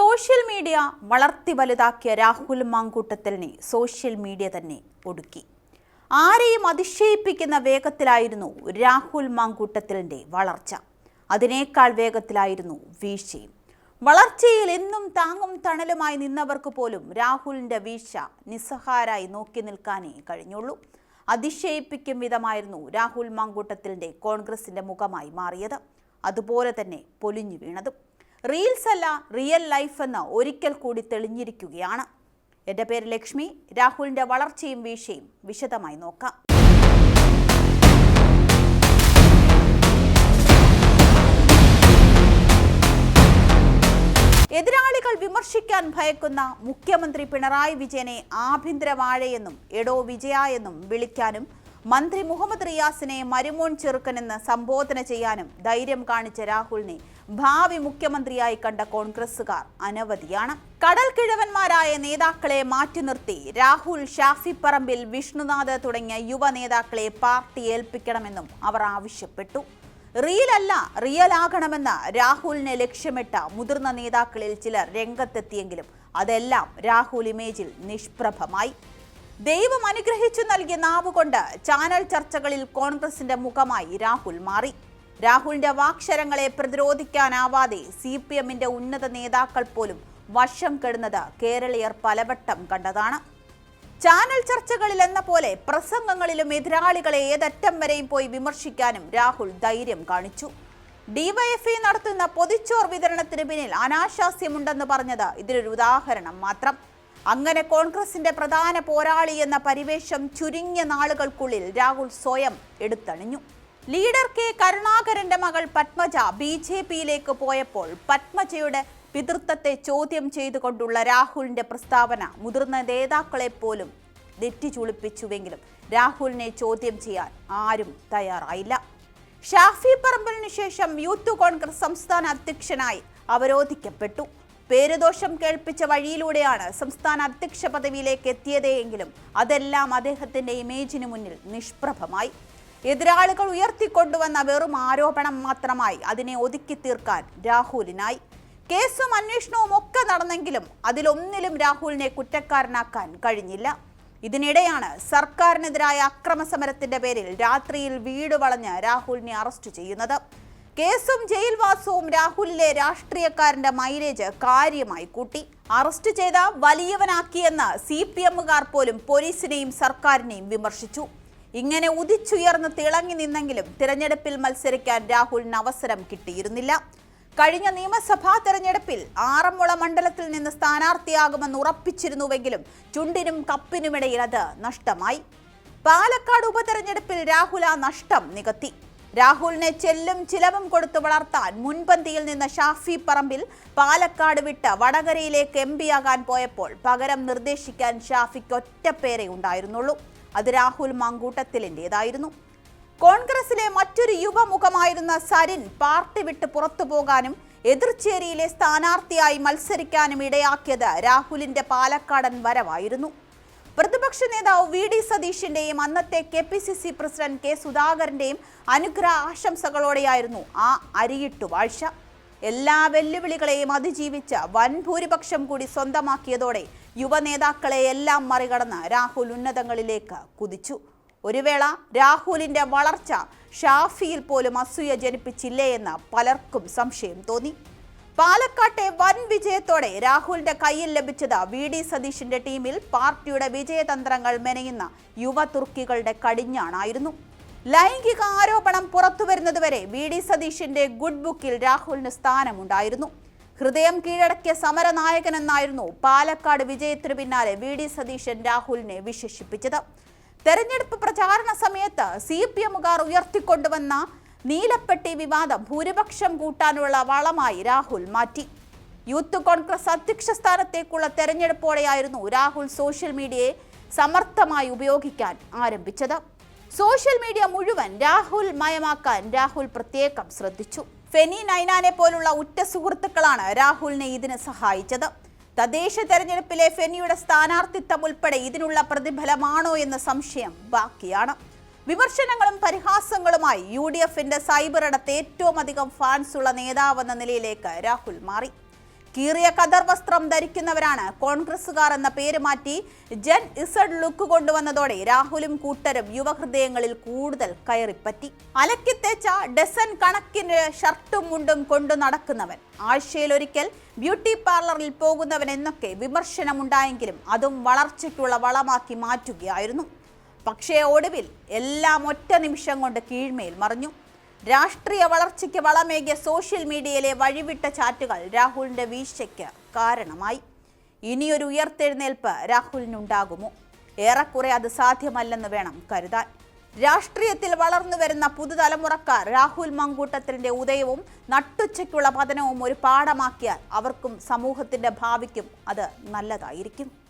Social media വളർത്തി വലുതാക്കിയ രാഹുൽ മാങ്കൂട്ടത്തലിനെ സോഷ്യൽ മീഡിയ തന്നെ ഒടുക്കി. ആരെയും അതിശയിപ്പിക്കുന്ന വേഗത്തിലായിരുന്നു രാഹുൽ മാങ്കൂട്ടത്തിലിന്റെ വളർച്ച. അതിനേക്കാൾ വേഗത്തിലായിരുന്നു വീഴ്ചയും. വളർച്ചയിൽ എന്നും താങ്ങും തണലുമായി നിന്നവർക്ക് പോലും രാഹുലിന്റെ വീഴ്ച നിസ്സഹാരായി നോക്കി നിൽക്കാനേ കഴിഞ്ഞുള്ളൂ. അതിശയിപ്പിക്കും വിധമായിരുന്നു രാഹുൽ മാങ്കൂട്ടത്തിലിന്റെ കോൺഗ്രസിന്റെ മുഖമായി മാറിയത്. അതുപോലെ തന്നെ പൊലിഞ്ഞു വീണതും. റീൽസ് അല്ല റിയൽ ലൈഫ് എന്ന് ഒരിക്കൽ കൂടി തെളിഞ്ഞിരിക്കുകയാണ്. എന്റെ പേര് ലക്ഷ്മി രാഹുലിന്റെ വളർച്ചയും വീഴ്ചയും വിശദമായി നോക്കാം. എതിരാളികൾ വിമർശിക്കാൻ ഭയക്കുന്ന മുഖ്യമന്ത്രി പിണറായി വിജയനെ ആഭ്യന്തര വാഴയെന്നും എടോ വിജയ എന്നും വിളിക്കാനും മന്ത്രി മുഹമ്മദ് റിയാസിനെ മരുമോൻ ചെറുക്കനെന്ന് സംബോധന ചെയ്യാനും ധൈര്യം കാണിച്ച രാഹുലിനെ ഭാവി മുഖ്യമന്ത്രിയായി കണ്ട കോൺഗ്രസുകാർ അനവധിയാണ്. കടൽ കിഴവന്മാരായ നേതാക്കളെ മാറ്റി നിർത്തി രാഹുൽ ഷാഫി പറമ്പിൽ വിഷ്ണുനാഥ് തുടങ്ങിയ യുവ നേതാക്കളെ പാർട്ടി ഏൽപ്പിക്കണമെന്നും അവർ ആവശ്യപ്പെട്ടു. റിയൽ അല്ല റിയൽ ആകണമെന്ന രാഹുലിനെ ലക്ഷ്യമിട്ട മുതിർന്ന നേതാക്കളിൽ ചിലർ രംഗത്തെത്തിയെങ്കിലും അതെല്ലാം രാഹുൽ ഇമേജിൽ നിഷ്പ്രഭമായി. ദൈവം അനുഗ്രഹിച്ചു നൽകിയ നാവ് കൊണ്ട് ചാനൽ ചർച്ചകളിൽ കോൺഗ്രസിന്റെ മുഖമായി രാഹുൽ മാറി. രാഹുലിന്റെ വാക്ഷരങ്ങളെ പ്രതിരോധിക്കാനാവാതെ സി പി എമ്മിന്റെ ഉന്നത നേതാക്കൾ പോലും വശം കെടുന്നത് കേരളീയർ പലവട്ടം കണ്ടതാണ്. ചാനൽ ചർച്ചകളിൽ എന്ന പോലെ പ്രസംഗങ്ങളിലും എതിരാളികളെ ഏതറ്റം വരെയും പോയി വിമർശിക്കാനും രാഹുൽ ധൈര്യം കാണിച്ചു. ഡിവൈഎഫ്ഐ നടത്തുന്ന പൊതിച്ചോർ വിതരണത്തിന് പിന്നിൽ അനാശാസ്യമുണ്ടെന്ന് പറഞ്ഞത് ഇതിനൊരു ഉദാഹരണം മാത്രം. അങ്ങനെ കോൺഗ്രസിന്റെ പ്രധാന പോരാളി എന്ന പരിവേഷം ചുരുങ്ങിയ നാളുകൾക്കുള്ളിൽ രാഹുൽ സ്വയം എടുത്തണിഞ്ഞു. ലീഡർ കെ കരുണാകരന്റെ മകൾ പത്മജ ബി ജെ പിയിലേക്ക് പോയപ്പോൾ പത്മജയുടെ പിതൃത്വത്തെ ചോദ്യം ചെയ്തുകൊണ്ടുള്ള രാഹുലിന്റെ പ്രസ്താവന മുതിർന്ന നേതാക്കളെ പോലും നെറ്റി ചുളിപ്പിച്ചുവെങ്കിലും രാഹുലിനെ ചോദ്യം ചെയ്യാൻ ആരും തയ്യാറായില്ല. ഷാഫി പറമ്പലിന് ശേഷം യൂത്ത് കോൺഗ്രസ് സംസ്ഥാന അധ്യക്ഷനായി അവരോധിക്കപ്പെട്ടു. പേരുദോഷം കേൾപ്പിച്ച വഴിയിലൂടെയാണ് സംസ്ഥാന അധ്യക്ഷ പദവിയിലേക്ക് എത്തിയതെങ്കിലും അതെല്ലാം അദ്ദേഹത്തിന്റെ ഇമേജിന് മുന്നിൽ നിഷ്പ്രഭമായി. എതിരാളികൾ ഉയർത്തിക്കൊണ്ടുവന്ന വെറും ആരോപണം മാത്രമായി അതിനെ ഒതുക്കി തീർക്കാൻ രാഹുലിനായി. കേസും അന്വേഷണവും ഒക്കെ നടന്നെങ്കിലും അതിലൊന്നിലും രാഹുലിനെ കുറ്റക്കാരനാക്കാൻ കഴിഞ്ഞില്ല. ഇതിനിടെയാണ് സർക്കാരിനെതിരായ അക്രമ സമരത്തിന്റെ പേരിൽ രാത്രിയിൽ വീട് വളഞ്ഞ് രാഹുലിനെ അറസ്റ്റ് ചെയ്യുന്നത്. കേസും ജയിൽവാസവും രാഹുലിലെ രാഷ്ട്രീയക്കാരന്റെ മൈലേജ് കാര്യമായി കൂട്ടി. അറസ്റ്റ് ചെയ്ത വലിയവനാക്കിയെന്ന് സി പി എമ്മുകാർ പോലും പോലീസിനെയും സർക്കാരിനെയും വിമർശിച്ചു. ഇങ്ങനെ ഉദിച്ചുയർന്ന് തിളങ്ങി നിന്നെങ്കിലും തിരഞ്ഞെടുപ്പിൽ മത്സരിക്കാൻ രാഹുലിന് അവസരം കിട്ടിയിരുന്നില്ല. കഴിഞ്ഞ നിയമസഭാ തെരഞ്ഞെടുപ്പിൽ ആറന്മുള മണ്ഡലത്തിൽ നിന്ന് സ്ഥാനാർത്ഥിയാകുമെന്ന് ഉറപ്പിച്ചിരുന്നുവെങ്കിലും ചുണ്ടിനും കപ്പിനുമിടയിൽ അത് നഷ്ടമായി. പാലക്കാട് ഉപതെരഞ്ഞെടുപ്പിൽ രാഹുൽ ആ നഷ്ടം നികത്തി. രാഹുലിനെ ചെല്ലും ചിലവും കൊടുത്ത് വളർത്താൻ മുൻപന്തിയിൽ നിന്ന് ഷാഫി പറമ്പിൽ പാലക്കാട് വിട്ട് വടകരയിലേക്ക് എം ആകാൻ പോയപ്പോൾ പകരം നിർദ്ദേശിക്കാൻ ഷാഫിക്ക് ഒറ്റപ്പേരെ ഉണ്ടായിരുന്നുള്ളൂ. അത് രാഹുൽ മാങ്കൂട്ടത്തിലിന്റെതായിരുന്നു. കോൺഗ്രസിലെ മറ്റൊരു യുവമുഖമായിരുന്ന സരിൻ പാർട്ടി വിട്ട് പുറത്തു പോകാനും എതിർച്ചേരിയിലെ സ്ഥാനാർത്ഥിയായി മത്സരിക്കാനും ഇടയാക്കിയത് രാഹുലിന്റെ പാലക്കാടൻ വരവായിരുന്നു. പ്രതിപക്ഷ നേതാവ് വി ഡി സതീഷിന്റെയും അന്നത്തെ K P C C president K സുധാകരന്റെയും അനുഗ്രഹ ആശംസകളോടെയായിരുന്നു ആ അരിയിട്ടു വാഴ്ച. എല്ലാ വെല്ലുവിളികളെയും അതിജീവിച്ച വൻ ഭൂരിപക്ഷം കൂടി സ്വന്തമാക്കിയതോടെ യുവനേതാക്കളെ എല്ലാം മറികടന്ന് രാഹുൽ ഉന്നതങ്ങളിലേക്ക് കുതിച്ചു. ഒരു വേള രാഹുലിന്റെ വളർച്ച ഷാഫിയിൽ പോലും അസൂയ ജനിപ്പിച്ചില്ലേ എന്ന് പലർക്കും സംശയം തോന്നി. പാലക്കാട്ടെ വൻ വിജയത്തോടെ രാഹുലിന്റെ കയ്യിൽ ലഭിച്ചത് വി ഡി സതീഷിന്റെ ടീമിൽ പാർട്ടിയുടെ വിജയതന്ത്രങ്ങൾ മെനയുന്ന യുവ തുർക്കികളുടെ കടിഞ്ഞാണായിരുന്നു. ലൈംഗിക ആരോപണം പുറത്തുവരുന്നതുവരെ വി ഡി സതീഷിന്റെ ഗുഡ് ബുക്കിൽ രാഹുലിന് സ്ഥാനമുണ്ടായിരുന്നു. ഹൃദയം കീഴടക്കിയ സമരനായകനെന്നായിരുന്നു പാലക്കാട് വിജയത്തിനു പിന്നാലെ വി ഡി സതീശൻ രാഹുലിനെ വിശേഷിപ്പിച്ചത്. തെരഞ്ഞെടുപ്പ് പ്രചാരണ സമയത്ത് സി പി എമ്മുകാർ ഉയർത്തിക്കൊണ്ടുവന്ന നീലപ്പെട്ടി വിവാദം ഭൂരിപക്ഷം കൂട്ടാനുള്ള വളമായി രാഹുൽ മാറ്റി. യൂത്ത് കോൺഗ്രസ് അധ്യക്ഷ സ്ഥാനത്തേക്കുള്ള തെരഞ്ഞെടുപ്പോടെയായിരുന്നു രാഹുൽ സോഷ്യൽ മീഡിയയെ സമർത്ഥമായി ഉപയോഗിക്കാൻ ആരംഭിച്ചത്. സോഷ്യൽ മീഡിയ മുഴുവൻ രാഹുൽ മയമാക്കാൻ രാഹുൽ പ്രത്യേകം ശ്രദ്ധിച്ചു. ഫെനി നൈനാനെ പോലുള്ള ഉറ്റ സുഹൃത്തുക്കളാണ് രാഹുലിനെ ഇതിന് സഹായിച്ചത്. തദ്ദേശ തെരഞ്ഞെടുപ്പിലെ ഫെനിയുടെ സ്ഥാനാർത്ഥിത്വം ഉൾപ്പെടെ ഇതിനുള്ള പ്രതിഫലമാണോ എന്ന സംശയം ബാക്കിയാണ്. വിമർശനങ്ങളും പരിഹാസങ്ങളുമായി യു ഡി എഫിന്റെ സൈബർ ഇടത്ത് ഏറ്റവും അധികം ഫാൻസ് ഉള്ള നേതാവെന്ന നിലയിലേക്ക് രാഹുൽ മാറി. കീറിയ കതർ വസ്ത്രം ധരിക്കുന്നവരാണ് കോൺഗ്രസുകാർ എന്ന പേര് മാറ്റി ജൻ ഇസഡ് ലുക്ക് കൊണ്ടുവന്നതോടെ രാഹുലും കൂട്ടരും യുവഹൃദയങ്ങളിൽ കൂടുതൽ കയറിപ്പറ്റി. അലക്കിത്തേച്ച ഡസൻ കണക്കിന് ഷർട്ടും മുണ്ടും കൊണ്ടു നടക്കുന്നവൻ. ആഴ്ചയിലൊരിക്കൽ ബ്യൂട്ടി പാർലറിൽ പോകുന്നവൻ എന്നൊക്കെ വിമർശനമുണ്ടായെങ്കിലും അതും വളർച്ചയ്ക്കുള്ള വളമാക്കി മാറ്റുകയായിരുന്നു. പക്ഷേ ഒടുവിൽ എല്ലാം ഒറ്റ നിമിഷം കൊണ്ട് കീഴ്മേൽ മറിഞ്ഞു. രാഷ്ട്രീയ വളർച്ചയ്ക്ക് വളമേകിയ സോഷ്യൽ മീഡിയയിലെ വഴിവിട്ട ചാറ്റുകൾ രാഹുലിന്റെ വീഴ്ചയ്ക്ക് കാരണമായി. ഇനിയൊരു ഉയർത്തെഴുന്നേൽപ്പ് രാഹുലിനുണ്ടാകുമോ? ഏറെക്കുറെ അത് സാധ്യമല്ലെന്ന് വേണം കരുതാൻ. രാഷ്ട്രീയത്തിൽ വളർന്നു വരുന്ന പുതുതലമുറക്കാർ രാഹുൽ മങ്കൂട്ടത്തിന്റെ ഉദയവും നട്ടുച്ചയ്ക്കുള്ള പതനവും ഒരു പാഠമാക്കിയാൽ അവർക്കും സമൂഹത്തിന്റെ ഭാവിക്കും അത് നല്ലതായിരിക്കും.